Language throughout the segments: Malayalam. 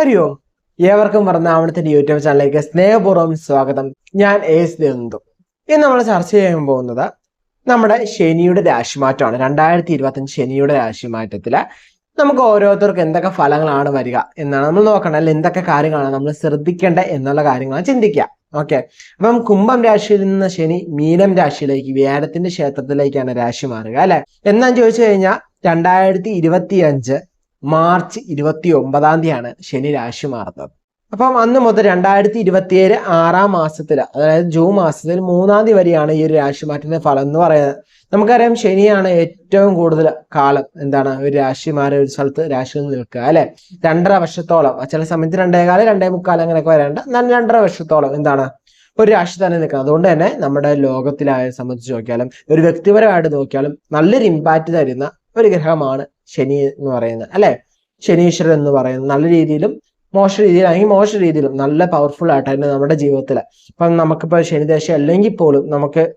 ഹരി ഓം ഏവർക്കും പറഞ്ഞ ആവണത്തിന്റെ യൂട്യൂബ് ചാനലിലേക്ക് സ്നേഹപൂർവം സ്വാഗതം. ഞാൻ എസ് ദന്തു ഇന്ന് നമ്മൾ ചർച്ച ചെയ്യാൻ പോകുന്നത് നമ്മുടെ ശനിയുടെ രാശിമാറ്റമാണ്. രണ്ടായിരത്തി ഇരുപത്തഞ്ച് ശനിയുടെ രാശിമാറ്റത്തിൽ നമുക്ക് ഓരോരുത്തർക്കും എന്തൊക്കെ ഫലങ്ങളാണ് വരിക എന്നാണ് നമ്മൾ നോക്കേണ്ടത് അല്ലെങ്കിൽ എന്തൊക്കെ കാര്യങ്ങളാണ് നമ്മൾ ശ്രദ്ധിക്കേണ്ടത് എന്നുള്ള കാര്യങ്ങളാണ് ചിന്തിക്കുക. ഓക്കെ. അപ്പം കുംഭം രാശിയിൽ നിന്ന് ശനി മീനം രാശിയിലേക്ക് വ്യാഴത്തിന്റെ ക്ഷേത്രത്തിലേക്കാണ് രാശി മാറുക അല്ലെ? എന്നാന്ന് ചോദിച്ചു കഴിഞ്ഞാൽ രണ്ടായിരത്തി ഇരുപത്തി അഞ്ച് മാർച്ച് ഇരുപത്തി ഒമ്പതാം തീയതിയാണ് ശനി രാശി മാറുന്നത്. അപ്പം അന്ന് മുതൽ രണ്ടായിരത്തി ഇരുപത്തിയേഴ് ആറാം മാസത്തിൽ അതായത് ജൂൺ മാസത്തിൽ മൂന്നാം തീയതി വരെയാണ് ഈ ഒരു രാശി മാറ്റത്തിന്റെ ഫലം എന്ന് പറയുന്നത്. നമുക്കറിയാം ശനിയാണ് ഏറ്റവും കൂടുതൽ കാലം എന്താണ് ഒരു രാശി മാറി ഒരു സ്ഥലത്ത് രാശിയിൽ നിൽക്കുക അല്ലെ? രണ്ടര വർഷത്തോളം. ചില സമയത്ത് രണ്ടേകാലം രണ്ടേ മുക്കാലം അങ്ങനെയൊക്കെ വരേണ്ട എന്നാലും രണ്ടര വർഷത്തോളം എന്താണ് ഒരു രാശി തന്നെ നിൽക്കുന്നത് അതുകൊണ്ട് തന്നെ നമ്മുടെ ലോകത്തിലായ സംബന്ധിച്ച് നോക്കിയാലും ഒരു വ്യക്തിപരമായിട്ട് നോക്കിയാലും നല്ലൊരു ഇമ്പാക്റ്റ് തരുന്ന ഒരു ഗ്രഹമാണ് ശനി എന്ന് പറയുന്നത്. അല്ലെ? ശനീശ്വരൻ എന്ന് പറയുന്നത്. നല്ല രീതിയിലും മോശ രീതിയിലും അല്ലെങ്കിൽ മോശ രീതിയിലും നല്ല പവർഫുൾ ആയിട്ട് തന്നെ നമ്മുടെ ജീവിതത്തിൽ ഇപ്പം നമുക്കിപ്പോൾ ശനിദേശ അല്ലെങ്കിൽ പോലും നമുക്ക്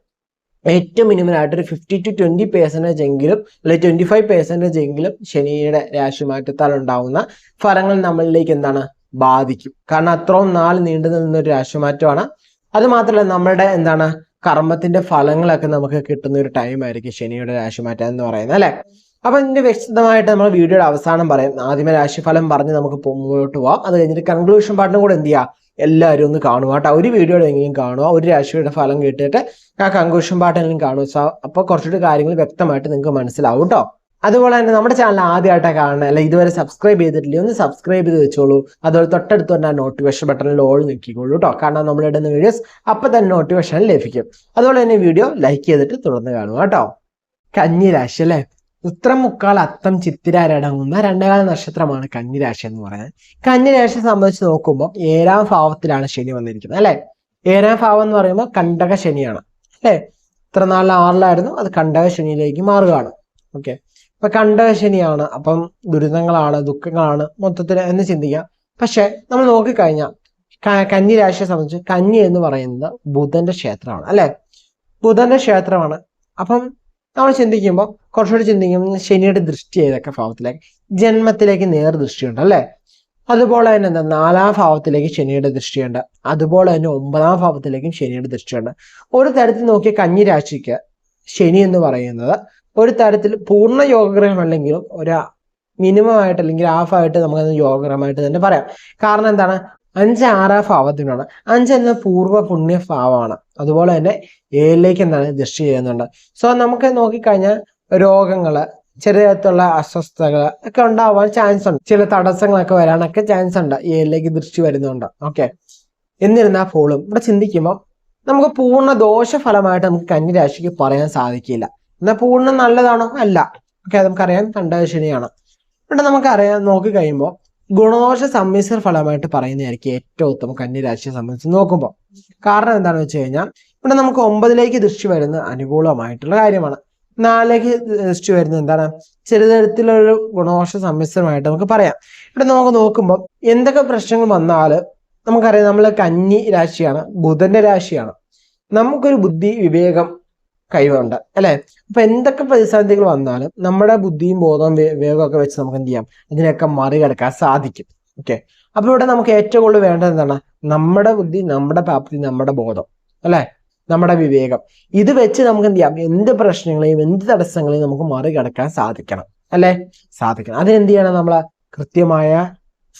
ഏറ്റവും മിനിമം ആയിട്ട് ഒരു ഫിഫ്റ്റി ടു ട്വന്റി പേഴ്സന്റേജ് എങ്കിലും അല്ലെങ്കിൽ ട്വന്റി ഫൈവ് പേഴ്സന്റേജ് എങ്കിലും ശനിയുടെ രാശി മാറ്റത്താൽ ഉണ്ടാവുന്ന ഫലങ്ങൾ നമ്മളിലേക്ക് എന്താണ്? ബാധിക്കും. കാരണം അത്രയും നാൾ നീണ്ടു നിന്ന ഒരു രാശിമാറ്റമാണ്. അത് മാത്രമല്ല നമ്മുടെ എന്താണ്? കർമ്മത്തിന്റെ ഫലങ്ങളൊക്കെ നമുക്ക് കിട്ടുന്ന ഒരു ടൈം ആയിരിക്കും ശനിയുടെ രാശിമാറ്റം എന്ന് പറയുന്നത്. അല്ലെ? അപ്പൊ ഇതിന്റെ വ്യക്തമായിട്ട് നമ്മൾ വീഡിയോയുടെ അവസാനം പറയാം. ആദ്യമേ രാശിഫലം പറഞ്ഞ് നമുക്ക് മുന്നോട്ട് പോവാം. അത് കഴിഞ്ഞിട്ട് കൺക്ലൂഷൻ പാർട്ടിനും കൂടെ എന്ത് ചെയ്യുക എല്ലാവരും ഒന്ന് കാണുക കേട്ടോ. ഒരു വീഡിയോയുടെ എങ്കിലും കാണുക. ഒരു രാശിയുടെ ഫലം കേട്ടിട്ട് ആ കൺക്ലൂഷൻ പാർട്ടിനെങ്കിലും കാണുക. അപ്പോൾ കുറച്ചുകൂടി കാര്യങ്ങൾ വ്യക്തമായിട്ട് നിങ്ങൾക്ക് മനസ്സിലാവും കേട്ടോ. അതുപോലെ തന്നെ നമ്മുടെ ചാനൽ ആദ്യമായിട്ടാണ് കാണുന്നത് അല്ലെ ഇതുവരെ സബ്സ്ക്രൈബ് ചെയ്തിട്ടില്ല ഒന്ന് സബ്സ്ക്രൈബ് ചെയ്ത് വെച്ചോളൂ. അതുപോലെ തൊട്ടടുത്ത് തന്നെ നോട്ടിഫിക്കേഷൻ ബട്ടണിൽ ഓൾ നിൽക്കിക്കോളൂ കേട്ടോ. കാരണം നമ്മൾ ഇടുന്ന വീഡിയോസ് അപ്പം തന്നെ നോട്ടിഫിക്കേഷൻ ലഭിക്കും. അതുപോലെ തന്നെ വീഡിയോ ലൈക്ക് ചെയ്തിട്ട് തുടർന്ന് കാണുക കേട്ടോ. കഞ്ഞി കന്നിരാശി അല്ലേ? ഉത്രം മുക്കാൽ അത്തം ചിത്തിരാരടങ്ങുന്ന രണ്ടേകാല നക്ഷത്രമാണ് കന്നിരാശി എന്ന് പറയുന്നത്. കന്നിരാശിയെ സംബന്ധിച്ച് നോക്കുമ്പോൾ ഏഴാം ഭാവത്തിലാണ് ശനി വന്നിരിക്കുന്നത് അല്ലെ? ഏഴാം ഭാവം എന്ന് പറയുമ്പോൾ കണ്ടക ശനിയാണ് അല്ലെ? ഇത്ര നാളിൽ ആറിലായിരുന്നു അത് കണ്ടക ശനിയിലേക്ക് മാറുകയാണ്. ഓക്കെ. അപ്പൊ കണ്ടക ശനിയാണ് അപ്പം ദുരിതങ്ങളാണ് ദുഃഖങ്ങളാണ് മൊത്തത്തിൽ എന്ന് ചിന്തിക്കാം പക്ഷെ നമ്മൾ നോക്കിക്കഴിഞ്ഞാൽ കന്നി രാശിയെ സംബന്ധിച്ച് കന്നി എന്ന് പറയുന്നത് ബുധന്റെ ക്ഷേത്രമാണ് അല്ലെ? ബുധന്റെ ക്ഷേത്രമാണ്. അപ്പം നമ്മൾ ചിന്തിക്കുമ്പോൾ കുറച്ചുകൂടി ചിന്തിക്കുമ്പോൾ ശനിയുടെ ദൃഷ്ടി ഏതൊക്കെ ഭാവത്തിലേക്ക് ജന്മത്തിലേക്ക് നേർ ദൃഷ്ടിയുണ്ട് അല്ലെ? അതുപോലെ തന്നെ എന്താ നാലാം ഭാവത്തിലേക്ക് ശനിയുടെ ദൃഷ്ടിയുണ്ട്. അതുപോലെ തന്നെ ഒമ്പതാം ഭാവത്തിലേക്കും ശനിയുടെ ദൃഷ്ടിയുണ്ട്. ഒരു തരത്തിൽ നോക്കിയ കന്നി രാശിക്ക് ശനി എന്ന് പറയുന്നത് ഒരു തരത്തിൽ പൂർണ യോഗഗ്രഹം അല്ലെങ്കിലും ഒരു മിനിമം ആയിട്ട് അല്ലെങ്കിൽ ഹാഫ് ആയിട്ട് നമുക്ക് യോഗഗ്രഹമായിട്ട് തന്നെ പറയാം. കാരണം എന്താണ്? അഞ്ച് ആറാം ഭാവത്തിനാണ്. അഞ്ച് എന്ന പൂർവ പുണ്യ ഭാവമാണ്. അതുപോലെ തന്നെ ഏഴിലേക്ക് എന്താണ്? ദൃഷ്ടി ചെയ്യുന്നുണ്ട്. സോ നമുക്ക് നോക്കിക്കഴിഞ്ഞാൽ രോഗങ്ങൾ ചെറിയ തരത്തിലുള്ള അസ്വസ്ഥതകൾ ഒക്കെ ഉണ്ടാവാൻ ചാൻസ് ഉണ്ട്. ചില തടസ്സങ്ങളൊക്കെ വരാനൊക്കെ ചാൻസ് ഉണ്ട്. ഈ എല്ലേക്ക് ദൃഷ്ടി വരുന്നുണ്ട്. ഓക്കെ എന്നിരുന്നാൽ പോലും ഇവിടെ ചിന്തിക്കുമ്പോൾ നമുക്ക് പൂർണ ദോഷഫലമായിട്ട് നമുക്ക് കന്നിരാശിക്ക് പറയാൻ സാധിക്കില്ല. എന്നാൽ പൂർണ നല്ലതാണോ? അല്ല. ഓക്കെ നമുക്കറിയാം കണ്ടശനിയാണ് ഇവിടെ നമുക്കറിയാം നോക്കി കഴിയുമ്പോൾ ഗുണദോഷ സമ്മിശ്ര ഫലമായിട്ട് പറയുന്നതായിരിക്കും ഏറ്റവും ഉത്തമം കന്യരാശിയെ സംബന്ധിച്ച് നോക്കുമ്പോൾ. കാരണം എന്താണെന്ന് വെച്ച് കഴിഞ്ഞാൽ ഇവിടെ നമുക്ക് ഒമ്പതിലേക്ക് ദൃഷ്ടി വരുന്ന അനുകൂലമായിട്ടുള്ള കാര്യമാണ്. നാലിലേക്ക് ദൃഷ്ടി വരുന്നത് എന്താണ്? ചെറുതരത്തിലൊരു ഗുണദോഷ സമ്മിശ്രമായിട്ട് നമുക്ക് പറയാം. ഇവിടെ നമുക്ക് നോക്കുമ്പോൾ എന്തൊക്കെ പ്രശ്നങ്ങൾ വന്നാൽ നമുക്കറിയാം നമ്മൾ കന്നി രാശിയാണ് ബുധന്റെ രാശിയാണ്. നമുക്കൊരു ബുദ്ധി വിവേകം കഴിവുണ്ട് അല്ലെ? അപ്പൊ എന്തൊക്കെ പ്രതിസന്ധികൾ വന്നാലും നമ്മുടെ ബുദ്ധിയും ബോധവും വിവേകവും ഒക്കെ വെച്ച് നമുക്ക് എന്ത് ചെയ്യാം? അതിനെയൊക്കെ മറികടക്കാൻ സാധിക്കും. ഓക്കെ? അപ്പൊ ഇവിടെ നമുക്ക് ഏറ്റവും കൂടുതൽ വേണ്ടത് എന്താണ്? നമ്മുടെ ബുദ്ധി നമ്മുടെ പ്രാപ്തി നമ്മുടെ ബോധം അല്ലെ? നമ്മുടെ വിവേകം. ഇത് വെച്ച് നമുക്ക് എന്ത് ചെയ്യാം? എന്ത് പ്രശ്നങ്ങളെയും എന്ത് തടസ്സങ്ങളെയും നമുക്ക് മറികടക്കാൻ സാധിക്കണം. അല്ലെ? സാധിക്കണം. അതിനെന്ത് ചെയ്യണം നമ്മളെ? കൃത്യമായ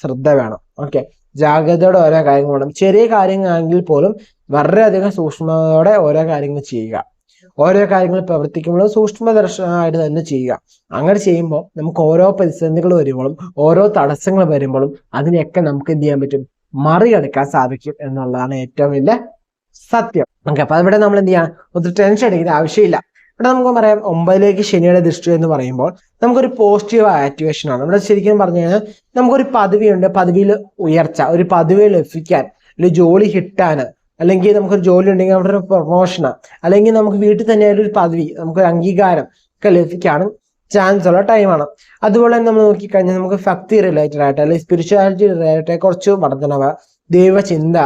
ശ്രദ്ധ വേണം. ഓക്കെ. ജാഗ്രതയോടെ ഓരോ കാര്യങ്ങൾ വേണം. ചെറിയ കാര്യങ്ങളാണെങ്കിൽ പോലും വളരെയധികം സൂക്ഷ്മതയോടെ ഓരോ കാര്യങ്ങൾ ചെയ്യുക. ഓരോ കാര്യങ്ങൾ പ്രവർത്തിക്കുമ്പോഴും സൂക്ഷ്മ ദർശനമായിട്ട് തന്നെ ചെയ്യുക. അങ്ങനെ ചെയ്യുമ്പോൾ നമുക്ക് ഓരോ പ്രതിസന്ധികൾ വരുമ്പോഴും ഓരോ തടസ്സങ്ങൾ വരുമ്പോഴും അതിനെയൊക്കെ നമുക്ക് എന്ത് ചെയ്യാൻ പറ്റും? മറികടക്കാൻ സാധിക്കും എന്നുള്ളതാണ് ഏറ്റവും വലിയ സത്യം. ഓക്കെ അപ്പൊ ഇവിടെ നമ്മൾ എന്ത് ചെയ്യാം? ഒത്തിരി ടെൻഷൻ അടിക്കുന്ന ആവശ്യമില്ല. ഇവിടെ നമുക്ക് പറയാം ഒമ്പതിലേക്ക് ശനിയുടെ ദൃഷ്ടി എന്ന് പറയുമ്പോൾ നമുക്കൊരു പോസിറ്റീവ് ആക്ടിവേഷൻ ആണ്. ഇവിടെ ശരിക്കും പറഞ്ഞു കഴിഞ്ഞാൽ നമുക്കൊരു പദവിയുണ്ട്. പദവിയിൽ ഉയർച്ച ഒരു പദവി ലഭിക്കാൻ ഒരു ജോലി കിട്ടാന് അല്ലെങ്കിൽ നമുക്കൊരു ജോലി ഉണ്ടെങ്കിൽ അവിടെ ഒരു പ്രൊമോഷന് അല്ലെങ്കിൽ നമുക്ക് വീട്ടിൽ തന്നെ ഒരു പദവി നമുക്കൊരു അംഗീകാരം ഒക്കെ ലഭിക്കാനും ചാൻസ് ഉള്ള ടൈമാണ് അതുപോലെ തന്നെ നമ്മൾ നോക്കിക്കഴിഞ്ഞാൽ നമുക്ക് ഭക്തി റിലേറ്റഡ് ആയിട്ട് അല്ലെങ്കിൽ സ്പിരിച്വാലിറ്റി റിലേറ്റഡ് കുറച്ച് വർധനവ് ദൈവചിന്ത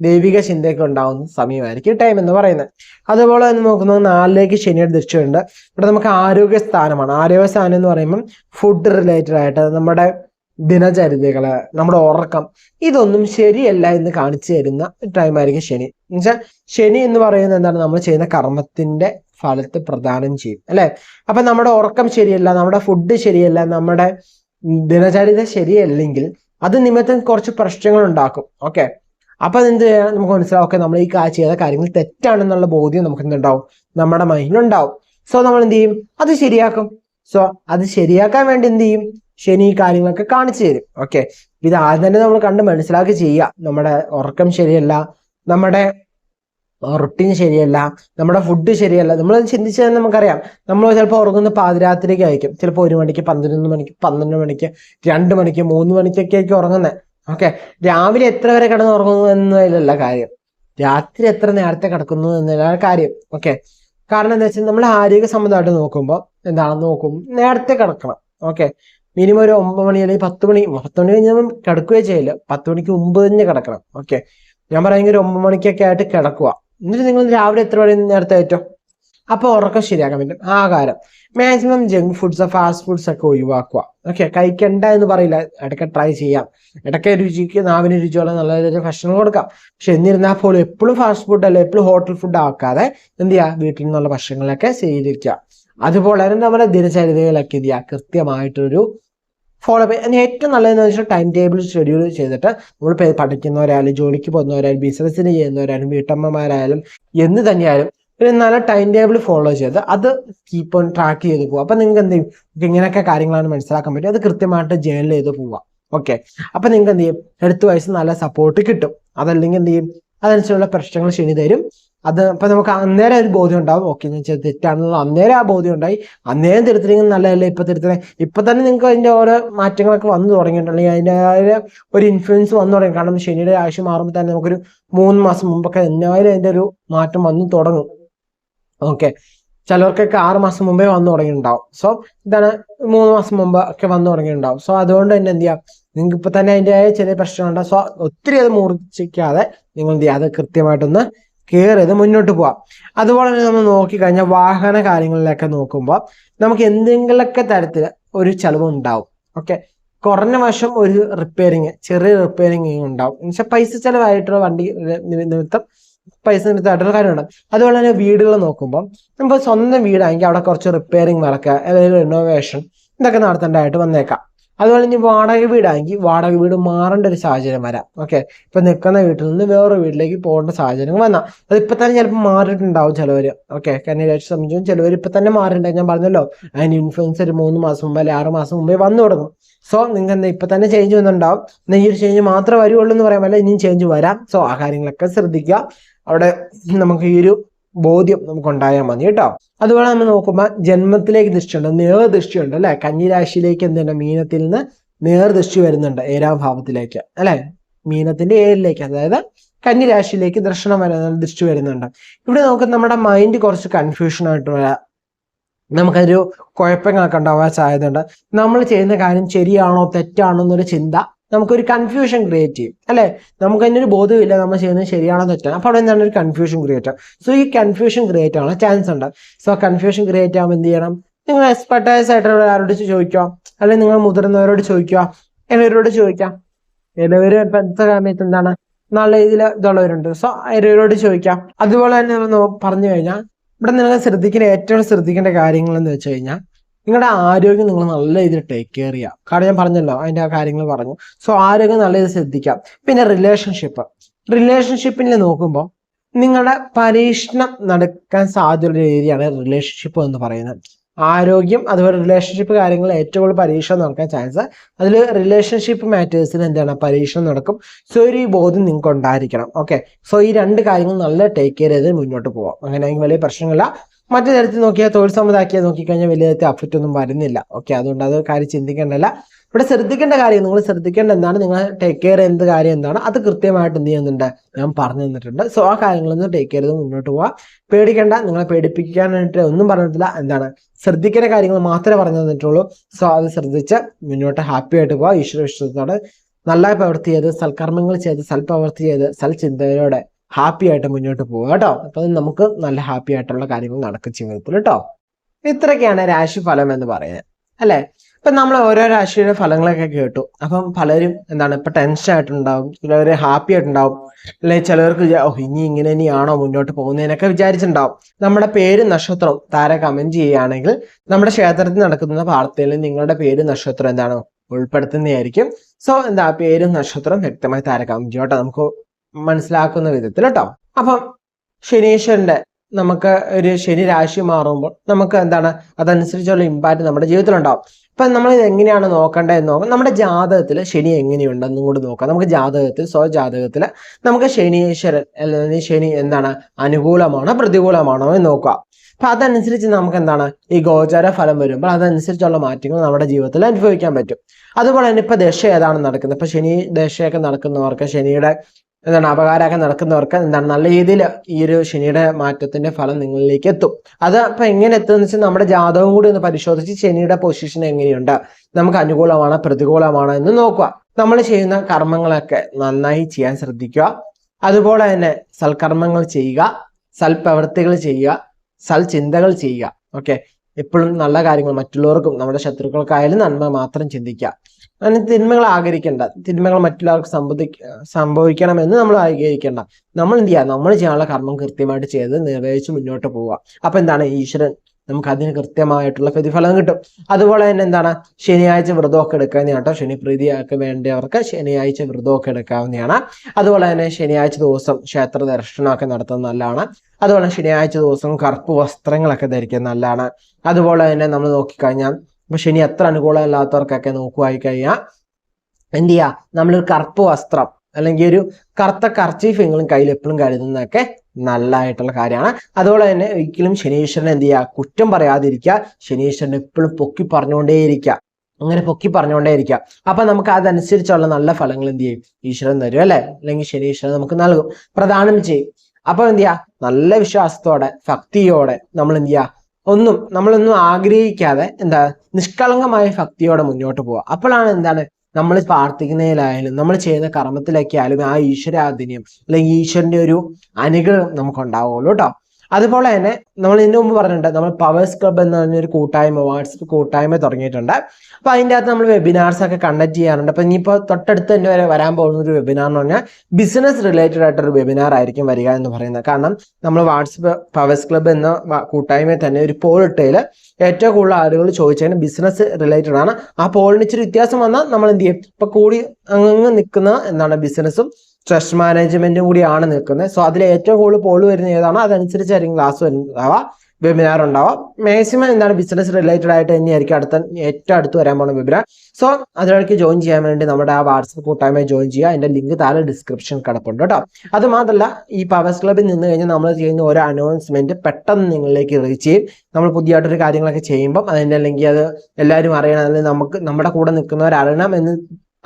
ദൈവിക ചിന്തയൊക്കെ ഉണ്ടാവുന്ന സമയമായിരിക്കും ടൈം എന്ന് പറയുന്നത്. അതുപോലെ തന്നെ നോക്കുന്നത് നാലിലേക്ക് ശനിയുടെ ദൃശ്യമുണ്ട് ഇവിടെ നമുക്ക് ആരോഗ്യ സ്ഥാനമാണ്. ആരോഗ്യ സ്ഥാനം എന്ന് പറയുമ്പം ഫുഡ് റിലേറ്റഡ് ആയിട്ട് നമ്മുടെ ദിനചര്യകൾ നമ്മുടെ ഉറക്കം ഇതൊന്നും ശരിയല്ല എന്ന് കാണിച്ചു തരുന്ന ടൈമായിരിക്കും ശനി. എന്നുവെച്ചാൽ ശനി എന്ന് പറയുന്നത് എന്താണ്? നമ്മൾ ചെയ്യുന്ന കർമ്മത്തിന്റെ ഫലത്തെ പ്രദാനം ചെയ്യും അല്ലെ? അപ്പൊ നമ്മുടെ ഉറക്കം ശരിയല്ല നമ്മുടെ ഫുഡ് ശരിയല്ല നമ്മുടെ ദിനചര്യത ശരിയല്ലെങ്കിൽ അത് നിമിത്തം കുറച്ച് പ്രശ്നങ്ങൾ ഉണ്ടാക്കും. ഓക്കെ അപ്പൊ അതെന്ത് നമുക്ക് മനസ്സിലാവും. ഓക്കെ നമ്മൾ ഈ ചെയ്ത കാര്യങ്ങൾ തെറ്റാണെന്നുള്ള ബോധ്യം നമുക്ക് എന്തുണ്ടാവും? നമ്മുടെ മൈൻഡിലുണ്ടാവും. സോ നമ്മൾ എന്ത് ചെയ്യും? അത് ശരിയാക്കും. സോ അത് ശരിയാക്കാൻ വേണ്ടി എന്ത് ചെയ്യും? ശനി ഈ കാര്യങ്ങളൊക്കെ കാണിച്ചു തരും. ഓക്കെ. ഇത് ആദ്യം തന്നെ നമ്മൾ കണ്ട് മനസ്സിലാക്കി ചെയ്യുക. നമ്മുടെ ഉറക്കം ശരിയല്ല. നമ്മുടെ റൊട്ടീൻ ശരിയല്ല. നമ്മുടെ ഫുഡ് ശരിയല്ല. നമ്മൾ ചിന്തിച്ചാൽ നമുക്കറിയാം. നമ്മൾ ചിലപ്പോൾ ഉറങ്ങുന്ന പാതിരാത്രിക്ക് ആയിരിക്കും. ചിലപ്പോൾ ഒരു മണിക്ക് പന്ത്രണ്ട് മണിക്ക് പന്ത്രണ്ട് മണിക്ക് രണ്ട് മണിക്ക് മൂന്ന് മണിക്കൊക്കെ ആയിരിക്കും ഉറങ്ങുന്നത്. ഓക്കെ. രാവിലെ എത്ര വരെ കിടന്ന് ഉറങ്ങുന്നു എന്നതിലല്ല കാര്യം. രാത്രി എത്ര നേരത്തെ കിടക്കുന്നു എന്നതിലാണ് കാര്യം. ഓക്കെ. കാരണം എന്താ വെച്ചാൽ നമ്മൾ ആരോഗ്യ സംബന്ധമായിട്ട് നോക്കുമ്പോൾ എന്താണെന്ന് നോക്കും? നേരത്തെ കിടക്കണം. ഓക്കെ. മിനിമം ഒരു ഒമ്പത് മണി അല്ലെങ്കിൽ പത്ത് മണി പത്ത് മണി കഴിഞ്ഞ് നമ്മൾ കിടക്കുകയോ ചെയ്യില്ല. പത്ത് മണിക്ക് മുമ്പ് തന്നെ കിടക്കണം. ഓക്കെ. ഞാൻ പറയുമെങ്കിൽ ഒരു ഒമ്പത് മണിക്കൊക്കെ ആയിട്ട് കിടക്കുക. എന്നിട്ട് നിങ്ങൾ രാവിലെ എത്ര മണി നേരത്തെ ഏറ്റവും അപ്പോൾ ഉറക്കം ശരിയാക്കാൻ പറ്റും. ആഹാരം. Maximum junk foods fast foods ഒക്കെ ഒഴിവാക്കുക. ഓക്കെ കഴിക്കണ്ട എന്ന് പറയില്ല. ഇടയ്ക്ക് ട്രൈ ചെയ്യാം. ഇടയ്ക്ക് രുചിക്ക് നാവിന് രുചിയുള്ള നല്ല രീതിയിൽ ഭക്ഷണം കൊടുക്കാം. പക്ഷെ എന്നിരുന്നാൽ പോലും എപ്പോഴും ഫാസ്റ്റ് ഫുഡ് അല്ല എപ്പോഴും ഹോട്ടൽ ഫുഡ് ആക്കാതെ എന്ത് ചെയ്യുക? വീട്ടിൽ നിന്നുള്ള ഭക്ഷണങ്ങളൊക്കെ സ്വീകരിക്കുക അതുപോലെ തന്നെ നമ്മുടെ ദിനചര്യതകളൊക്കെ എന്ത് ചെയ്യുക? കൃത്യമായിട്ടൊരു ഫോളോ അപ്പ് ചെയ്യുക. ഏറ്റവും നല്ലതെന്ന് വെച്ചാൽ ടൈം ടേബിൾ ഷെഡ്യൂൾ ചെയ്തിട്ട് നമ്മൾ പഠിക്കുന്നവരായാലും ജോലിക്ക് പോകുന്നവരായാലും ബിസിനസ്സിന് ചെയ്യുന്നവരായാലും വീട്ടമ്മമാരായാലും എന്ത് തന്നെയായാലും നല്ല ടൈം ടേബിൾ ഫോളോ ചെയ്ത് അത് കീപ്പ് ഓൺ ട്രാക്ക് ചെയ്ത് പോവുക അപ്പൊ നിങ്ങൾക്ക് എന്ത് ചെയ്യും? ഇങ്ങനെയൊക്കെ കാര്യങ്ങളാണ് മനസ്സിലാക്കാൻ പറ്റും അത് കൃത്യമായിട്ട് ജേണൽ ചെയ്ത് പോവുക ഓക്കെ അപ്പൊ നിങ്ങൾക്ക് എന്ത് ചെയ്യും? എടുത്ത വയസ്സ് നല്ല സപ്പോർട്ട് കിട്ടും. അതല്ലെങ്കിൽ എന്ത് ചെയ്യും? അതനുസരിച്ചുള്ള പ്രശ്നങ്ങൾ ശനി തരും. അത് ഇപ്പൊ നമുക്ക് അന്നേരം ഒരു ബോധ്യം ഉണ്ടാവും. ഓക്കെ എന്ന് വെച്ചാൽ തെറ്റാണെന്നുള്ള അന്നേരം ആ ബോധ്യം ഉണ്ടായി. അന്നേരം തിരുത്തലെങ്കിൽ നല്ലതല്ലേ? ഇപ്പൊ തിരുത്തലേ ഇപ്പൊ തന്നെ നിങ്ങൾക്ക് അതിന്റെ ഓരോ മാറ്റങ്ങളൊക്കെ വന്നു തുടങ്ങിയിട്ടുണ്ട്. അല്ലെങ്കിൽ അതിന്റെ ഒരു ഇൻഫ്ലുവൻസ് വന്നു തുടങ്ങി. കാരണം ശനിയുടെ ആഴ്ച മാറുമ്പോൾ തന്നെ നമുക്കൊരു മൂന്ന് മാസം മുമ്പൊക്കെ എന്നായാലും അതിന്റെ ഒരു മാറ്റം വന്നു തുടങ്ങും. ഓക്കെ ചിലർക്കൊക്കെ ആറ് മാസം മുമ്പേ വന്നു തുടങ്ങിയിട്ടുണ്ടാവും. സോ ഇതാണ് മൂന്ന് മാസം മുമ്പ് ഒക്കെ വന്നു തുടങ്ങിയിട്ടുണ്ടാവും. സോ അതുകൊണ്ട് തന്നെ എന്ത് ചെയ്യാം? നിങ്ങൾക്ക് ഇപ്പൊ തന്നെ അതിന്റെ ചെറിയ പ്രശ്നമുണ്ട് സോ ഒത്തിരി അത് മൂർച്ഛിക്കാതെ നിങ്ങൾ എന്ത് ചെയ്യുക അത് കൃത്യമായിട്ടൊന്ന് കെയർ ചെയ്ത് മുന്നോട്ട് പോവാം. അതുപോലെ തന്നെ നമ്മൾ നോക്കിക്കഴിഞ്ഞാൽ വാഹന കാര്യങ്ങളിലൊക്കെ നോക്കുമ്പോൾ നമുക്ക് എന്തെങ്കിലുമൊക്കെ തരത്തിൽ ഒരു ചെലവ് ഉണ്ടാവും ഓക്കെ കുറഞ്ഞ വശം ഒരു റിപ്പയറിങ് ചെറിയ റിപ്പയറിങ് ഉണ്ടാവും. എന്നുവെച്ചാൽ പൈസ ചെലവായിട്ടുള്ള വണ്ടി നിമിത്തം പൈസ നിമിത്തമായിട്ടുള്ള കാര്യമാണ് അതുപോലെ തന്നെ വീടുകൾ നോക്കുമ്പോൾ നമുക്ക് സ്വന്തം വീടാണെങ്കിൽ അവിടെ കുറച്ച് റിപ്പയറിങ് വർക്ക് അല്ലെങ്കിൽ റിനോവേഷൻ ഇതൊക്കെ നടത്തേണ്ടതായിട്ട് വന്നേക്കാം. അതുപോലെ ഇനി വാടക വീടാണെങ്കിൽ വാടക വീട് മാറേണ്ട ഒരു സാഹചര്യം വരാം. ഓക്കെ ഇപ്പൊ നിൽക്കുന്ന വീട്ടിൽ നിന്ന് വേറൊരു വീട്ടിലേക്ക് പോകേണ്ട സാഹചര്യം വന്നാൽ അത് ഇപ്പൊ തന്നെ ചിലപ്പോൾ മാറിയിട്ടുണ്ടാവും ചിലവർ ഓക്കെ കന്യാഴ്ച സംബന്ധിച്ചും ചിലവർ ഇപ്പൊ തന്നെ മാറിയിട്ടുണ്ടാവും ഞാൻ പറഞ്ഞല്ലോ അതിന് ഇൻഫ്ലുവൻസ് ഒരു മൂന്ന് മാസം മുമ്പ് അല്ലെങ്കിൽ ആറ് മാസം മുമ്പേ വന്നു തുടങ്ങും. സോ നിങ്ങൾ എന്താ ഇപ്പൊ തന്നെ ചേഞ്ച് വന്നിട്ടുണ്ടാവും. എന്നാൽ ഈ ഒരു ചേഞ്ച് മാത്രമേ വരുള്ളൂ എന്ന് പറയാൻ പറ്റില്ല ഇനിയും ചേഞ്ച് വരാം. സോ ആ കാര്യങ്ങളൊക്കെ ശ്രദ്ധിക്കുക. അവിടെ നമുക്ക് ഈ ഒരു ബോധ്യം നമുക്ക് ഉണ്ടായാൽ മതി കേട്ടോ. അതുപോലെ നമ്മൾ നോക്കുമ്പോൾ ജന്മത്തിലേക്ക് ദൃഷ്ടിയുണ്ട് നേർ ദൃഷ്ടിയുണ്ട് അല്ലെ? കന്നിരാശിയിലേക്ക് എന്തുണ്ട് മീനത്തിൽ നിന്ന് നേർ ദൃഷ്ടി വരുന്നുണ്ട് ഏഴാം ഭാവത്തിലേക്ക് അല്ലെ? മീനത്തിന്റെ ഏഴിലേക്ക് അതായത് കന്നിരാശിയിലേക്ക് ദർശനം വരുന്ന ദൃഷ്ടി വരുന്നുണ്ട്. ഇവിടെ നമുക്ക് നമ്മുടെ മൈൻഡ് കുറച്ച് കൺഫ്യൂഷൻ ആയിട്ട് നമുക്കൊരു കുഴപ്പങ്ങളൊക്കെ ഉണ്ടാവാൻ സാധ്യതയുണ്ട് നമ്മൾ ചെയ്യുന്ന കാര്യം ശരിയാണോ തെറ്റാണോ എന്നൊരു ചിന്ത നമുക്കൊരു കൺഫ്യൂഷൻ ക്രിയേറ്റ് ചെയ്യും അല്ലെ? നമുക്ക് അതിന്റെ ഒരു ബോധമില്ല നമ്മൾ ചെയ്യുന്നത് ശരിയാണോ തെറ്റാണ്. അപ്പോൾ അവിടെ എന്താണ് ഒരു കൺഫ്യൂഷൻ ക്രിയേറ്റ് ആവും സോ ഈ കൺഫ്യൂഷൻ ക്രിയേറ്റ് ആവാൻ ചാൻസ് ഉണ്ട്. സോ കൺഫ്യൂഷൻ ക്രിയേറ്റ് ആകുമ്പോൾ എന്ത് ചെയ്യണം? നിങ്ങൾ എക്സ്പെർട്ടൈസ് ആയിട്ടുള്ള ആരോട് ചോദിക്കുക അല്ലെങ്കിൽ നിങ്ങൾ മുതിർന്നവരോട് ചോദിക്കുക എല്ലാവരോട് ചോദിക്കാം ഇവർ ഇപ്പോഴത്തെ സമയത്ത് എന്താണ്? നല്ല രീതിയിൽ ഇതുള്ളവരുണ്ട്. സോ എല്ലാവരോട് ചോദിക്കാം അതുപോലെ തന്നെ പറഞ്ഞു കഴിഞ്ഞാൽ ഇവിടെ നിങ്ങൾ ശ്രദ്ധിക്കേണ്ട ഏറ്റവും ശ്രദ്ധിക്കേണ്ട കാര്യങ്ങൾ എന്ന് വെച്ച് കഴിഞ്ഞാൽ നിങ്ങളുടെ ആരോഗ്യം നിങ്ങൾ നല്ല രീതിയിൽ ടേക്ക് കെയർ ചെയ്യുക കാരണം ഞാൻ പറഞ്ഞല്ലോ അതിന്റെ ആ കാര്യങ്ങൾ പറഞ്ഞു. സോ ആരോഗ്യം നല്ല രീതിയിൽ ശ്രദ്ധിക്കാം. പിന്നെ റിലേഷൻഷിപ്പ് റിലേഷൻഷിപ്പിൽ നോക്കുമ്പോൾ നിങ്ങളുടെ പരീക്ഷണം നടക്കാൻ സാധ്യതയുള്ള ഏരിയയാണ് റിലേഷൻഷിപ്പ് എന്ന് പറയുന്നത്. ആരോഗ്യം അതുപോലെ റിലേഷൻഷിപ്പ് കാര്യങ്ങൾ ഏറ്റവും കൂടുതൽ പരീക്ഷണം നടക്കാൻ ചാൻസ് അതിൽ റിലേഷൻഷിപ്പ് മാറ്റേഴ്സിന് എന്താണ്? പരീക്ഷണം നടക്കും. സോ ഒരു ബോധം നിങ്ങൾക്ക് ഉണ്ടായിരിക്കണം. ഓക്കെ സോ ഈ രണ്ട് കാര്യങ്ങൾ നല്ല ടേക്ക് കെയർ ചെയ്ത് മുന്നോട്ട് പോവാം. അങ്ങനെയെങ്കിൽ വലിയ പ്രശ്നമില്ല മറ്റു തരത്തിൽ നോക്കിയാൽ തൊഴിൽ സമ്മതാക്കിയാൽ നോക്കിക്കഴിഞ്ഞാൽ വലിയ തരത്തിൽ അഫക്റ്റ് ഒന്നും വരുന്നില്ല. ഓക്കെ അതുകൊണ്ട് അത് കാര്യം ചിന്തിക്കേണ്ടല്ല ഇവിടെ ശ്രദ്ധിക്കേണ്ട കാര്യം നിങ്ങൾ ശ്രദ്ധിക്കേണ്ട എന്താണ്? നിങ്ങൾ ടേക്ക് കെയർ എന്ത് കാര്യം എന്താണ്? അത് കൃത്യമായിട്ട് എന്ത് ചെയ്യുന്നുണ്ട്? ഞാൻ പറഞ്ഞു തന്നിട്ടുണ്ട്. സോ ആ കാര്യങ്ങളൊന്നും ടേക്ക് കെയർ ചെയ്ത് മുന്നോട്ട് പോവാ. പേടിക്കേണ്ട. നിങ്ങളെ പേടിപ്പിക്കാനായിട്ട് ഒന്നും പറഞ്ഞിട്ടില്ല. എന്താണ്? ശ്രദ്ധിക്കേണ്ട കാര്യങ്ങൾ മാത്രമേ പറഞ്ഞു തന്നിട്ടുള്ളൂ. സോ അത് ശ്രദ്ധിച്ച് മുന്നോട്ട് ഹാപ്പി ആയിട്ട് പോവാ. ഈശ്വര വിശ്വസത്തോടെ നല്ല പ്രവൃത്തി ചെയ്ത് സൽക്കർമ്മങ്ങൾ ചെയ്ത് സൽപ്രവൃത്തി ചെയ്ത് സൽചിന്തയോടെ ഹാപ്പി ആയിട്ട് മുന്നോട്ട് പോവുക കേട്ടോ? അപ്പൊ നമുക്ക് നല്ല ഹാപ്പി ആയിട്ടുള്ള കാര്യങ്ങൾ നടക്കും ജീവിതത്തിൽ. കേട്ടോ? ഇത്രയൊക്കെയാണ് രാശിഫലം എന്ന് പറയുന്നത്. അല്ലെ? ഇപ്പൊ നമ്മൾ ഓരോ രാശിയുടെ ഫലങ്ങളൊക്കെ കേട്ടു. അപ്പം പലരും എന്താണ് ഇപ്പൊ ടെൻഷൻ ആയിട്ടുണ്ടാവും ചിലവർ ഹാപ്പി ആയിട്ടുണ്ടാവും അല്ലെങ്കിൽ ചിലവർക്ക് ഓ ഇനി ഇങ്ങനെ ഇനിയാണോ മുന്നോട്ട് പോകുന്നതിനൊക്കെ വിചാരിച്ചിട്ടുണ്ടാവും. നമ്മുടെ പേര് നക്ഷത്രം താര കമന്റ് ചെയ്യുകയാണെങ്കിൽ നമ്മുടെ ക്ഷേത്രത്തിൽ നടക്കുന്ന വാർത്തയിൽ നിങ്ങളുടെ പേര് നക്ഷത്രം എന്താണ് ഉൾപ്പെടുത്തുന്നതായിരിക്കും. സോ എന്താ പേരും നക്ഷത്രം വ്യക്തമായി താര കമന്റ് നമുക്ക് മനസ്സിലാക്കുന്ന വിധത്തിൽ കേട്ടോ. അപ്പം ശനീശ്വരന്റെ നമുക്ക് ഒരു ശനി രാശി മാറുമ്പോൾ നമുക്ക് എന്താണ് അതനുസരിച്ചുള്ള ഇമ്പാക്റ്റ് നമ്മുടെ ജീവിതത്തിലുണ്ടാവും. ഇപ്പം നമ്മൾ ഇത് എങ്ങനെയാണ് നോക്കേണ്ടതെന്ന് നോക്കാം നമ്മുടെ ജാതകത്തിൽ ശനി എങ്ങനെയുണ്ടെന്നും കൂടി നോക്കാം. നമുക്ക് ജാതകത്തിൽ സ്വജാതകത്തിൽ നമുക്ക് ശനീശ്വരൻ അല്ലെങ്കിൽ ശനി എന്താണ് അനുകൂലമാണോ പ്രതികൂലമാണോ എന്ന് നോക്കുക. അപ്പം അതനുസരിച്ച് നമുക്ക് എന്താണ് ഈ ഗോചാര ഫലം വരുമ്പോൾ അതനുസരിച്ചുള്ള മാറ്റങ്ങൾ നമ്മുടെ ജീവിതത്തിൽ അനുഭവിക്കാൻ പറ്റും. അതുപോലെ തന്നെ ഇപ്പം ദശ ഏതാണ് നടക്കുന്നത്? ഇപ്പം ശനി ദശയൊക്കെ നടക്കുന്നവർക്ക് ശനിയുടെ എന്താണ് അപകാരമൊക്കെ നടക്കുന്നവർക്ക് എന്താണ് നല്ല രീതിയിൽ ഈ ഒരു ശനിയുടെ മാറ്റത്തിന്റെ ഫലം നിങ്ങളിലേക്ക് എത്തും. അത് അപ്പൊ എങ്ങനെ എത്തുമെന്ന് വെച്ചാൽ നമ്മുടെ ജാതകം കൂടി ഒന്ന് പരിശോധിച്ച് ശനിയുടെ പൊസിഷൻ എങ്ങനെയുണ്ട്? നമുക്ക് അനുകൂലമാണോ പ്രതികൂലമാണോ എന്ന് നോക്കുക. നമ്മൾ ചെയ്യുന്ന കർമ്മങ്ങളൊക്കെ നന്നായി ചെയ്യാൻ ശ്രദ്ധിക്കുക. അതുപോലെ തന്നെ സൽക്കർമ്മങ്ങൾ ചെയ്യുക സൽപ്രവൃത്തികൾ ചെയ്യുക സൽചിന്തകൾ ചെയ്യുക. ഓക്കെ? എപ്പോഴും നല്ല കാര്യങ്ങൾ മറ്റുള്ളവർക്കും നമ്മുടെ ശത്രുക്കൾക്കായാലും നന്മ മാത്രം ചിന്തിക്കുക. അങ്ങനെ തിന്മകൾ ആഗ്രഹിക്കേണ്ട. തിന്മകൾ മറ്റുള്ളവർക്ക് സംഭവി സംഭവിക്കണമെന്ന് നമ്മൾ ആഗ്രഹിക്കേണ്ട. നമ്മൾ എന്ത് ചെയ്യുക നമ്മൾ ചെയ്യാനുള്ള കർമ്മം കൃത്യമായിട്ട് ചെയ്ത് നിർവഹിച്ച് മുന്നോട്ട് പോവുക അപ്പൊ എന്താണ്? ഈശ്വരൻ നമുക്ക് അതിന് കൃത്യമായിട്ടുള്ള പ്രതിഫലം കിട്ടും. അതുപോലെ തന്നെ എന്താണ്? ശനിയാഴ്ച വ്രതമൊക്കെ എടുക്കാവുന്ന കേട്ടോ. ശനി പ്രീതിയൊക്കെ വേണ്ടവർക്ക് ശനിയാഴ്ച വ്രതമൊക്കെ എടുക്കാവുന്നതാണ്. അതുപോലെ തന്നെ ശനിയാഴ്ച ദിവസം ക്ഷേത്ര ദർശനമൊക്കെ നടത്തുന്നത് നല്ലതാണ്. അതുപോലെ ശനിയാഴ്ച ദിവസം കറുപ്പ് വസ്ത്രങ്ങളൊക്കെ ധരിക്കുന്നത് നല്ലതാണ്. അതുപോലെ തന്നെ നമ്മൾ നോക്കിക്കഴിഞ്ഞാൽ ഇപ്പൊ ശനി എത്ര അനുകൂലമല്ലാത്തവർക്കൊക്കെ നോക്കുവായി കഴിഞ്ഞാൽ എന്ത് ചെയ്യുക നമ്മളൊരു കറുപ്പ് വസ്ത്രം അല്ലെങ്കിൽ ഒരു കറുത്ത കർച്ചീഫെങ്കിലും കയ്യിൽ എപ്പോഴും കരുതുന്നതൊക്കെ നല്ലതായിട്ടുള്ള കാര്യമാണ്. അതുപോലെ തന്നെ ഒരിക്കലും ശനീശ്വരനെ എന്ത് ചെയ്യുക? കുറ്റം പറയാതിരിക്കുക. ശനീശ്വരനെ എപ്പോഴും പൊക്കി പറഞ്ഞുകൊണ്ടേയിരിക്കുക. അങ്ങനെ പൊക്കി പറഞ്ഞുകൊണ്ടേയിരിക്കുക. അപ്പൊ നമുക്ക് അതനുസരിച്ചുള്ള നല്ല ഫലങ്ങൾ എന്ത് ചെയ്യും? ഈശ്വരൻ തരും അല്ലെ? അല്ലെങ്കിൽ ശനീശ്വരൻ നമുക്ക് നൽകും. പ്രധാനം ചെയ്യും. അപ്പൊ എന്ത് ചെയ്യുക? നല്ല വിശ്വാസത്തോടെ ഭക്തിയോടെ നമ്മൾ എന്ത് ചെയ്യുക? ഒന്നും നമ്മളൊന്നും ആഗ്രഹിക്കാതെ എന്താ നിഷ്കളങ്കമായ ഭക്തിയോടെ മുന്നോട്ട് പോവുക. അപ്പോഴാണ് എന്താണ് നമ്മൾ പ്രാർത്ഥിക്കുന്നതിലായാലും നമ്മൾ ചെയ്യുന്ന കർമ്മത്തിലൊക്കെ ആയാലും ആ ഈശ്വരാധീനം അല്ലെങ്കിൽ ഈശ്വരന്റെ ഒരു അനുഗ്രഹം നമുക്ക് ഉണ്ടാവുള്ളൂ കേട്ടോ. അതുപോലെ തന്നെ നമ്മൾ ഇതിനു മുമ്പ് പറഞ്ഞിട്ടുണ്ട് നമ്മൾ പവേഴ്സ് ക്ലബ്ബ് എന്ന് പറഞ്ഞൊരു കൂട്ടായ്മ വാട്സപ്പ് കൂട്ടായ്മ തുടങ്ങിയിട്ടുണ്ട്. അപ്പൊ അതിന്റെ അകത്ത് നമ്മൾ വെബിനാർസ് ഒക്കെ കണ്ടക്ട് ചെയ്യാറുണ്ട്. അപ്പൊ ഇനിയിപ്പോൾ തൊട്ടടുത്ത് തന്നെ വരെ വരാൻ പോകുന്ന ഒരു വെബിനാർ എന്ന് പറഞ്ഞാൽ ബിസിനസ് റിലേറ്റഡ് ആയിട്ടൊരു വെബിനാർ ആയിരിക്കും വരിക എന്ന് പറയുന്നത്. കാരണം നമ്മൾ വാട്സപ്പ് പവേഴ്സ് ക്ലബ്ബ് എന്ന കൂട്ടായ്മ കൂട്ടായ്മയിൽ തന്നെ ഒരു പോൾ ഇട്ടതിൽ ഏറ്റവും കൂടുതൽ ആളുകൾ ചോദിച്ചതിന് ബിസിനസ് റിലേറ്റഡ് ആണ്. ആ പോളിന് ഇച്ചിരി വ്യത്യാസം വന്നാൽ നമ്മൾ എന്ത് ചെയ്യും? ഇപ്പൊ കൂടി അങ്ങ് നിൽക്കുന്ന എന്താണ് ബിസിനസ്സും സ്ട്രെസ് മാനേജ്മെന്റും കൂടിയാണ് നിൽക്കുന്നത്. സോ അതിൽ ഏറ്റവും കൂടുതൽ പോൾ വരുന്ന ഏതാണോ? അതനുസരിച്ചായിരിക്കും ക്ലാസ് ഉണ്ടാവുക വെബിനാർ ഉണ്ടാവാം. മാക്സിമം എന്താണ് ബിസിനസ് റിലേറ്റഡ് ആയിട്ട് തന്നെയായിരിക്കും അടുത്ത ഏറ്റവും അടുത്ത് വരാൻ പോകുന്ന വെബിനാർ സോ അതിലേക്ക് ജോയിൻ ചെയ്യാൻ വേണ്ടി നമ്മുടെ ആ വാട്സപ്പ് കൂട്ടായ്മ ജോയിൻ ചെയ്യുക. അതിന്റെ ലിങ്ക് താഴെ ഡിസ്ക്രിപ്ഷൻ കിടപ്പുണ്ട് കേട്ടോ. അത് മാത്രമല്ല ഈ പവേഴ്സ് ക്ലബിൽ നിന്ന് കഴിഞ്ഞാൽ നമ്മൾ ചെയ്യുന്ന ഒരു അനൗൺസ്മെന്റ് പെട്ടെന്ന് നിങ്ങളിലേക്ക് റീച്ച് ചെയ്യും. നമ്മൾ പുതിയതായിട്ടൊരു കാര്യങ്ങളൊക്കെ ചെയ്യുമ്പം അതിന്റെ അല്ലെങ്കിൽ അത് എല്ലാവരും അറിയണം. അല്ലെങ്കിൽ നമുക്ക് നമ്മുടെ കൂടെ നിൽക്കുന്നവർ അറിയണം എന്ന്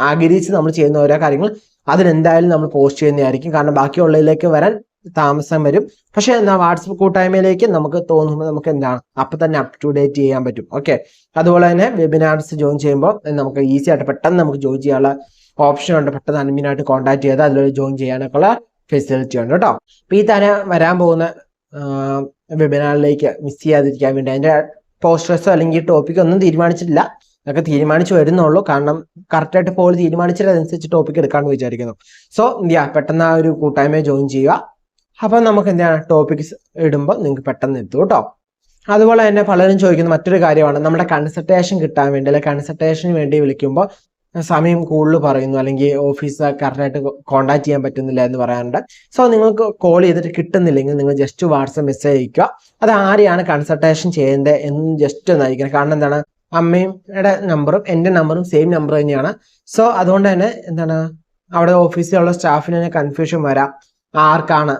ആഗ്രഹിച്ച് നമ്മൾ ചെയ്യുന്ന ഓരോ കാര്യങ്ങൾ അതിനെന്തായാലും നമ്മൾ പോസ്റ്റ് ചെയ്യുന്നതായിരിക്കും. കാരണം ബാക്കിയുള്ളതിലേക്ക് വരാൻ താമസം വരും. പക്ഷെ എന്നാ വാട്സപ്പ് കൂട്ടായ്മയിലേക്ക് നമുക്ക് തോന്നുമ്പോൾ നമുക്ക് എന്താണ്? അപ്പൊ തന്നെ അപ് ടു ഡേറ്റ് ചെയ്യാൻ പറ്റും. ഓക്കെ അതുപോലെ തന്നെ വെബിനാർസ് ജോയിൻ ചെയ്യുമ്പോൾ നമുക്ക് ഈസി ആയിട്ട് പെട്ടെന്ന് നമുക്ക് ജോയിൻ ചെയ്യാനുള്ള ഓപ്ഷൻ ഉണ്ട്. പെട്ടെന്ന് അഡ്മിനായിട്ട് കോൺടാക്ട് ചെയ്ത് അതിലൊരു ജോയിൻ ചെയ്യാനൊക്കെ ഉള്ള ഫെസിലിറ്റി ഉണ്ട് കേട്ടോ. അപ്പൊ ഈ തന്നെ വരാൻ പോകുന്ന വെബിനാറിലേക്ക് മിസ് ചെയ്യാതിരിക്കാൻ വേണ്ടി അതിന്റെ പോസ്റ്റേഴ്സോ അല്ലെങ്കിൽ ടോപ്പിക്കോ ഒന്നും തീരുമാനിച്ചിട്ടില്ല. അതൊക്കെ തീരുമാനിച്ചു വരുന്നുള്ളൂ. കാരണം കറക്റ്റായിട്ട് പോൾ തീരുമാനിച്ചതനുസരിച്ച് ടോപ്പിക് എടുക്കാമെന്ന് വിചാരിക്കുന്നു. സോ ഇന്ത്യ പെട്ടെന്ന് ആ ഒരു കൂട്ടായ്മയെ ജോയിൻ ചെയ്യുക. അപ്പം നമുക്ക് എന്താണ് ടോപ്പിക്സ് ഇടുമ്പോൾ നിങ്ങൾക്ക് പെട്ടെന്ന് എത്തും കേട്ടോ. അതുപോലെ തന്നെ പലരും ചോദിക്കുന്ന മറ്റൊരു കാര്യമാണ്. നമ്മുടെ കൺസൾട്ടേഷൻ കിട്ടാൻ വേണ്ടി അല്ലെങ്കിൽ കൺസൾട്ടേഷന് വേണ്ടി വിളിക്കുമ്പോൾ സമയം കൂടുതൽ പറയുന്നു. അല്ലെങ്കിൽ ഓഫീസ് കറക്റ്റായിട്ട് കോണ്ടാക്ട് ചെയ്യാൻ പറ്റുന്നില്ല എന്ന് പറയാറുണ്ട്. സോ നിങ്ങൾക്ക് കോൾ ചെയ്തിട്ട് കിട്ടുന്നില്ലെങ്കിൽ നിങ്ങൾ ജസ്റ്റ് വാട്സപ്പ് മെസ്സേജ് അയക്കുക അത് ആരെയാണ് കൺസൾട്ടേഷൻ ചെയ്യേണ്ടത് എന്ന് ജസ്റ്റ് ഒന്ന് അയക്കണം. കാരണം എന്താണ്? അമ്മയുടെ നമ്പറും എന്റെ നമ്പറും സെയിം നമ്പർ തന്നെയാണ്. സോ അതുകൊണ്ട് തന്നെ എന്താണ്? അവിടെ ഓഫീസിലുള്ള സ്റ്റാഫിന് തന്നെ കൺഫ്യൂഷൻ വരാം. ആർക്കാണ്?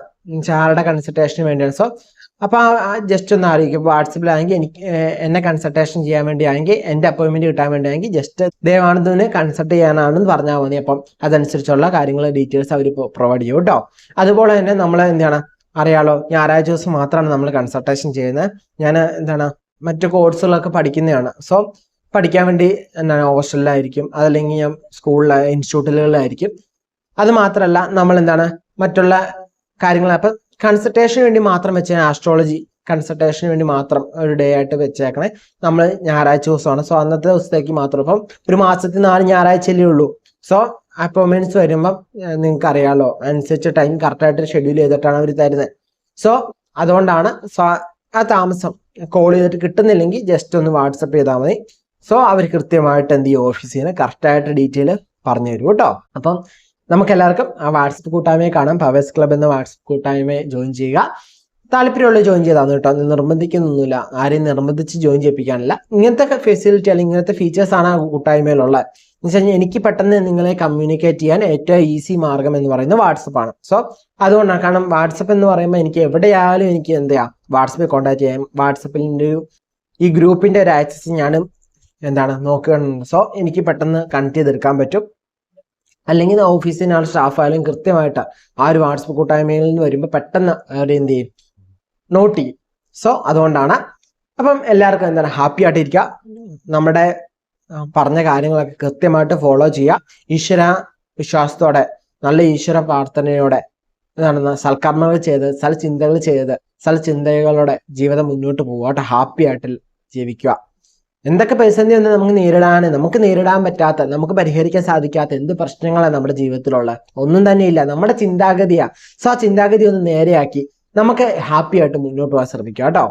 ആരുടെ കൺസൾട്ടേഷന് വേണ്ടിയാണ്. സോ അപ്പോൾ ജസ്റ്റ് ഒന്ന് അറിയിക്കും വാട്സപ്പിലാണെങ്കിൽ എനിക്ക് എന്നെ കൺസൾട്ടേഷൻ ചെയ്യാൻ വേണ്ടിയാണെങ്കിൽ എന്റെ അപ്പോയിൻമെന്റ് കിട്ടാൻ വേണ്ടിയാണെങ്കിൽ ജസ്റ്റ് ദേവാനന്ദന് കൺസൾട്ട് ചെയ്യാനാണെന്ന് പറഞ്ഞാൽ മതി. അപ്പം അതനുസരിച്ചുള്ള കാര്യങ്ങൾ ഡീറ്റെയിൽസ് അവർ പ്രൊവൈഡ് ചെയ്യും കേട്ടോ. അതുപോലെ തന്നെ നമ്മൾ എന്താണ്? അറിയാലോ ഞായറാഴ്ച ദിവസം മാത്രമാണ് നമ്മൾ കൺസൾട്ടേഷൻ ചെയ്യുന്നത്. ഞാൻ എന്താണ്? മറ്റു കോഴ്സുകളൊക്കെ പഠിക്കുന്നതാണ്. സോ പഠിക്കാൻ വേണ്ടി എന്താണ് ഹോസ്റ്റലിലായിരിക്കും അതല്ലെങ്കിൽ ഞാൻ സ്കൂളിൽ ഇൻസ്റ്റിറ്റ്യൂട്ടുകളിലായിരിക്കും അത് മാത്രമല്ല നമ്മൾ എന്താണ് മറ്റുള്ള കാര്യങ്ങൾ അപ്പം കൺസൾട്ടേഷന് വേണ്ടി മാത്രം വെച്ച് ആസ്ട്രോളജി കൺസൾട്ടേഷന് വേണ്ടി മാത്രം ഒരു ഡേ ആയിട്ട് വെച്ചേക്കണേ. നമ്മൾ ഞായറാഴ്ച ദിവസമാണ്. സോ അന്നത്തെ ദിവസത്തേക്ക് മാത്രം. ഇപ്പം ഒരു മാസത്തിൽ നാല് ഞായറാഴ്ചയല്ലേ ഉള്ളൂ. സോ അപ്പോയിൻമെന്റ്സ് വരുമ്പം നിങ്ങൾക്ക് അറിയാമല്ലോ അനുസരിച്ച് ടൈം കറക്റ്റായിട്ട് ഷെഡ്യൂൾ ചെയ്തിട്ടാണ് അവർ തരുന്നത് സോ അതുകൊണ്ടാണ് സോ ആ താമസം. കോൾ ചെയ്തിട്ട് കിട്ടുന്നില്ലെങ്കിൽ ജസ്റ്റ് ഒന്ന് വാട്സപ്പ് ചെയ്താൽ മതി. സോ അവർ കൃത്യമായിട്ട് എന്ത് ചെയ്യും? ഓഫീസിൽ നിന്ന് കറക്റ്റായിട്ട് ഡീറ്റെയിൽ പറഞ്ഞു തരും കേട്ടോ. അപ്പം നമുക്ക് എല്ലാവർക്കും ആ വാട്സപ്പ് കൂട്ടായ്മയെ കാണാം. പവേഴ്സ് ക്ലബ് എന്ന വാട്സപ്പ് കൂട്ടായ്മയെ ജോയിൻ ചെയ്യുക. താല്പര്യമുള്ള ജോയിൻ ചെയ്താണ് കേട്ടോ. നിർബന്ധിക്കുന്നൊന്നുമില്ല. ആരെയും നിർബന്ധിച്ച് ജോയിൻ ചെയ്യിപ്പിക്കാനില്ല. ഇങ്ങനത്തെ ഫെസിലിറ്റി അല്ലെങ്കിൽ ഇങ്ങനത്തെ ഫീച്ചേഴ്സാണ് ആ കൂട്ടായ്മയിലുള്ളത്. എന്ന് എനിക്ക് പെട്ടെന്ന് നിങ്ങളെ കമ്മ്യൂണിക്കേറ്റ് ചെയ്യാൻ ഏറ്റവും ഈസി മാർഗം എന്ന് പറയുന്നത് വാട്സപ്പ് ആണ്. സോ അതുകൊണ്ടാണ് കാരണം വാട്സപ്പ് എന്ന് പറയുമ്പോൾ എനിക്ക് എവിടെയായാലും എനിക്ക് എന്താ വാട്സപ്പിൽ കോൺടാക്ട് ചെയ്യാം. വാട്സപ്പിന്റെ ഒരു ഈ ഗ്രൂപ്പിന്റെ ഒരു ആക്സസ് ഞാൻ എന്താണ് നോക്കുകയാണ് സോ എനിക്ക് പെട്ടെന്ന് കണക്ട് ചെയ്തെടുക്കാൻ പറ്റും. അല്ലെങ്കിൽ ഓഫീസിൽ ആൾ സ്റ്റാഫായാലും കൃത്യമായിട്ട് ആ ഒരു വാട്സപ്പ് കൂട്ടായ്മയിൽ നിന്ന് വരുമ്പോൾ പെട്ടെന്ന് അവർ എന്ത് ചെയ്യും? നോട്ട് ചെയ്യും. സോ അതുകൊണ്ടാണ്. അപ്പം എല്ലാവർക്കും എന്താണ് ഹാപ്പി ആയിട്ടിരിക്കുക. നമ്മുടെ പറഞ്ഞ കാര്യങ്ങളൊക്കെ കൃത്യമായിട്ട് ഫോളോ ചെയ്യുക. ഈശ്വര വിശ്വാസത്തോടെ നല്ല ഈശ്വര പ്രാർത്ഥനയോടെ എന്താണ് സൽക്കർമ്മങ്ങൾ ചെയ്ത് സൽചിന്തകൾ ചെയ്ത് സൽചിന്തകളോടെ ജീവിതം മുന്നോട്ട് പോകാട്ട് ഹാപ്പി ആയിട്ട് ജീവിക്കുക. എന്തൊക്കെ പ്രതിസന്ധി ഒന്ന് നമുക്ക് നേരിടാൻ നമുക്ക് നേരിടാൻ പറ്റാത്ത നമുക്ക് പരിഹരിക്കാൻ സാധിക്കാത്ത എന്ത് പ്രശ്നങ്ങളാണ് നമ്മുടെ ജീവിതത്തിലുള്ളത് ഒന്നും തന്നെ ഇല്ല. നമ്മുടെ ചിന്താഗതിയാ. സോ ആ ചിന്താഗതി ഒന്ന് നേരെയാക്കി നമുക്ക് ഹാപ്പി ആയിട്ട് മുന്നോട്ട് പോകാൻ ശ്രമിക്കാം കേട്ടോ.